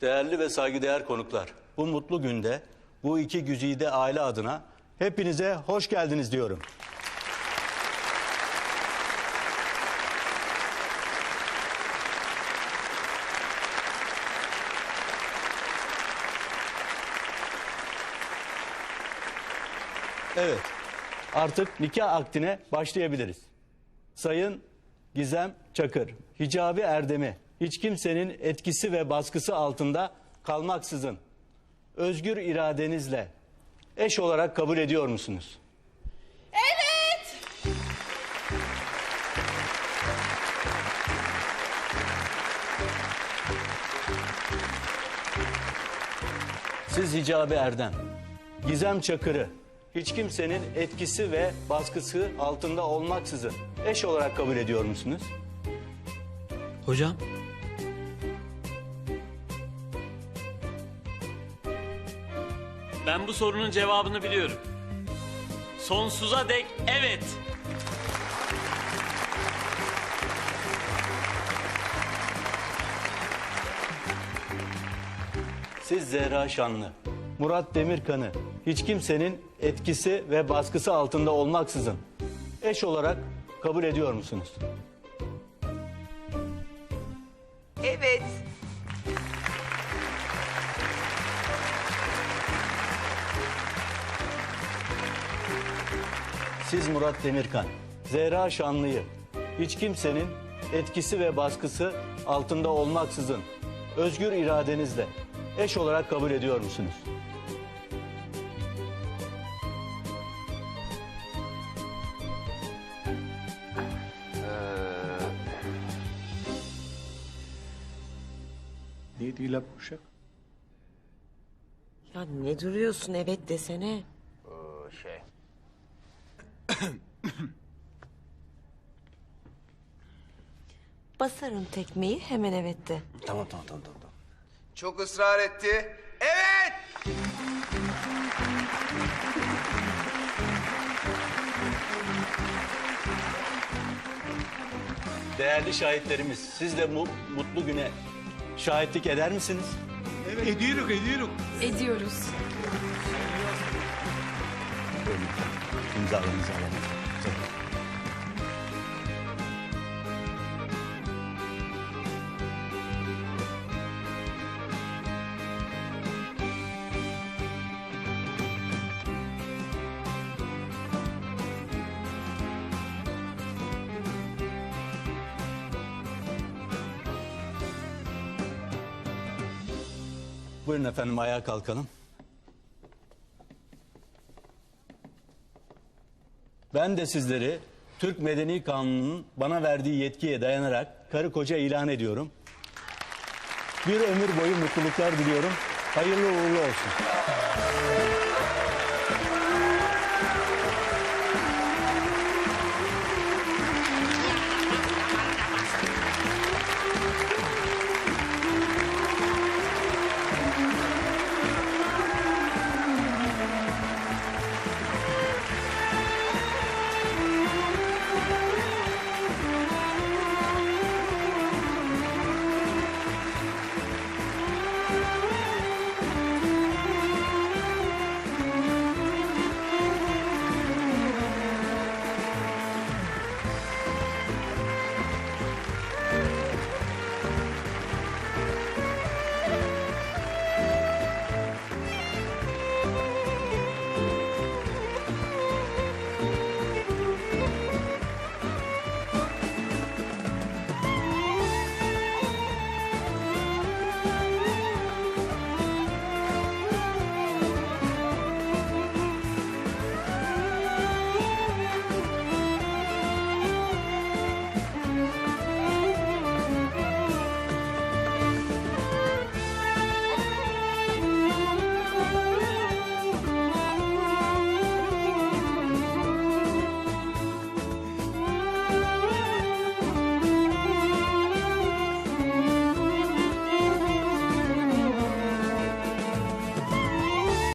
Değerli ve saygıdeğer konuklar, bu mutlu günde bu iki güzide aile adına hepinize hoş geldiniz diyorum. Evet, artık nikah akdine başlayabiliriz. Sayın Gizem Çakır, hicabi erdemi, hiç kimsenin etkisi ve baskısı altında kalmaksızın özgür iradenizle eş olarak kabul ediyor musunuz? Evet. Siz hicabi erdem, Gizem Çakır'ı hiç kimsenin etkisi ve baskısı altında olmaksızın eş olarak kabul ediyor musunuz? Hocam Ben bu sorunun cevabını biliyorum. Sonsuza dek evet. Siz Zehra Şanlı, Murat Demirkan'ı hiç kimsenin etkisi ve baskısı altında olmaksızın eş olarak kabul ediyor musunuz? Evet. Siz Murat Demirkan, Zehra Şanlı'yı hiç kimsenin etkisi ve baskısı altında olmaksızın özgür iradenizle eş olarak kabul ediyor musunuz? Neydi la kuşak? Ya ne duruyorsun evet desene. Basarım tekmeyi hemen evet de. Tamam tamam tamam tamam. tamam. Çok ısrar etti. Evet! Değerli şahitlerimiz, siz de bu mutlu güne şahitlik eder misiniz? Ediyoruz ediyoruz. Ediyoruz. Buyurun. İmzalarınızı alalım. Buyurun efendim ayağa kalkalım. Ben de sizleri Türk Medeni Kanunu'nun bana verdiği yetkiye dayanarak karı koca ilan ediyorum. Bir ömür boyu mutluluklar diliyorum. Hayırlı uğurlu olsun.